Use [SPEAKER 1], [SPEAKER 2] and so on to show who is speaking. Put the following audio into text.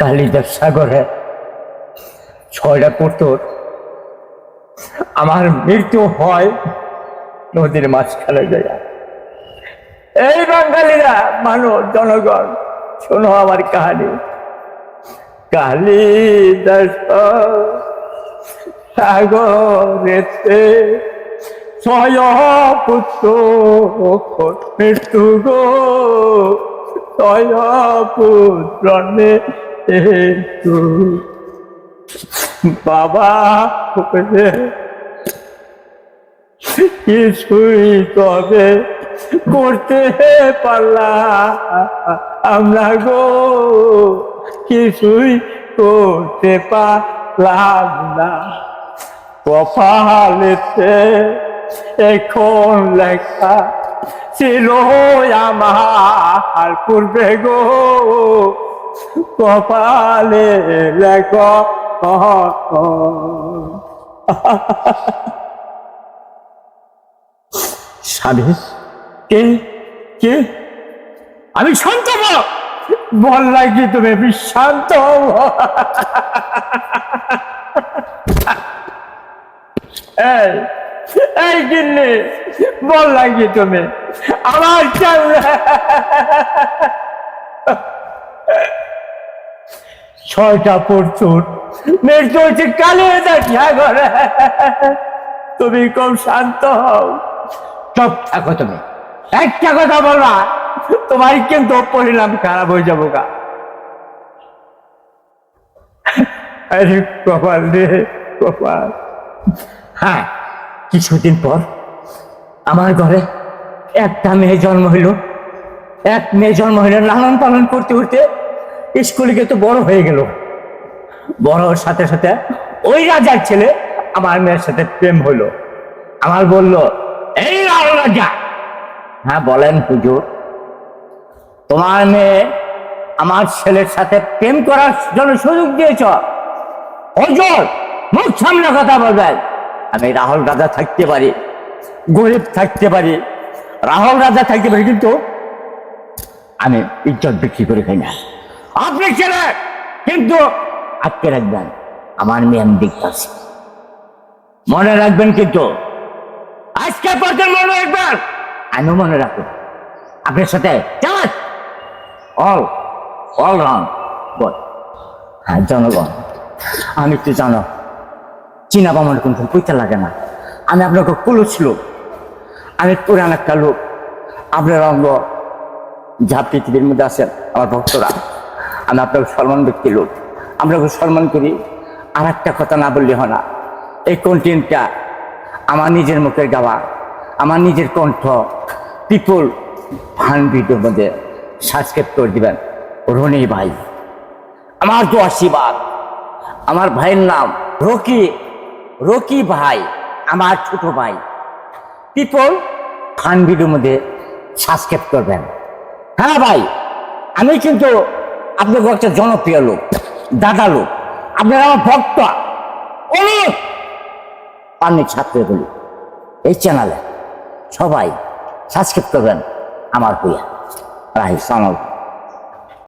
[SPEAKER 1] কালিদাস সাগরে ছয়টা পুত্র আমার মৃত্যু হয় নদীর মাঝখানে যায়। এই বাঙালিরা মানুষ জনগণ, শোনো আমার কাহানি। কালিদাস সাগরেতে পুত্র গো। বাবা কিছুই তবে করতে পারলা আমরা গো। কিছুই করতে পারলাম না। কপালেতে এখন লেখা ছিল আমার পূর্বে গো? কপালে লেখা। স্বামী? কে? কে? আমি শান্ত। বল। লাগি তুমি আমি শান্ত হও। এই এই গিন্নি বল লাগি তুমি? আমার ছয়টা প্রচুর। মৃত্যু হচ্ছে কালে দেখা করে তুমি কম শান্ত হও। চুপ থাকো তুমি। একটা কথা বলবা তোমার কিন্তু পরিণাম খারাপ হয়ে যাব গা। আরে কপাল রে কপাল। হ্যাঁ কিছুদিন পর আমার ঘরে একটা মেয়ে জন্ম হইল। এক মেয়ে জন্ম হইল লালন পালন করতে করতে স্কুলে গিয়ে তো বড় হয়ে গেল। বড় সাথে সাথে ওই রাজার ছেলে আমার মেয়ের সাথে প্রেম হলো আমার বলল, এই লাল রাজা! হ্যাঁ বলেন হুজুর। তোমার মেয়ে আমার ছেলের সাথে প্রেম করার জন্য সুযোগ দিয়েছ। হুজুর, মুখ সামনে কথা বলবেন। আমি রাহুল রাজা থাকতে পারি, গরিব থাকতে পারি, রাহুল রাজা থাকতে পারি, কিন্তু আমি ইজ্জত বিক্রি করে খাই না। আপনি ছেলে, কিন্তু আটকে রাখবেন, আমার মেয়ে আমি দেখতে আছি। মনে রাখবেন কিন্তু, আজকে পর্যন্ত মনে রাখবেন আমি মনে রাখব। আপনার সাথে কেমন অল অল রাউন্ড, বল। হ্যাঁ জনগণ, আমি তো জানো চিনা বামন কিন্তু পৈতে লাগে না। আমি আপনাকে কুলো ছিল আমি পুরান একটা লোক। আপনার অঙ্গ যা পৃথিবীর মধ্যে আছেন, আমার ভক্তরা। আমি আপনাকে সম্মান ব্যক্তি লোক। আপনাকে সম্মান করি আর একটা কথা না বললে হয় না। এই কন্টেন্টটা আমার নিজের মুখের গাওয়া, আমার নিজের কণ্ঠ। পিপল ফান ভিডিওর মধ্যে সাবস্ক্রাইব করে দিবেন। রনি ভাই, আমার তো আশীর্বাদ আমার ভাইয়ের নাম রকি। রকি ভাই, আমার ছোট ভাই। পিপল ফান ভিডিওর মধ্যে সাবস্ক্রাইব করবেন। হ্যাঁ ভাই, আমি কিন্তু আপনার একটা জনপ্রিয় লোক, দাদা লোক। আপনার আমার ভক্ত। অনেক অনেক ছাত্র বলি। এই চ্যানেলে সবাই সাবস্ক্রাইব করবেন আমার হইয়া। রাহি সালাম।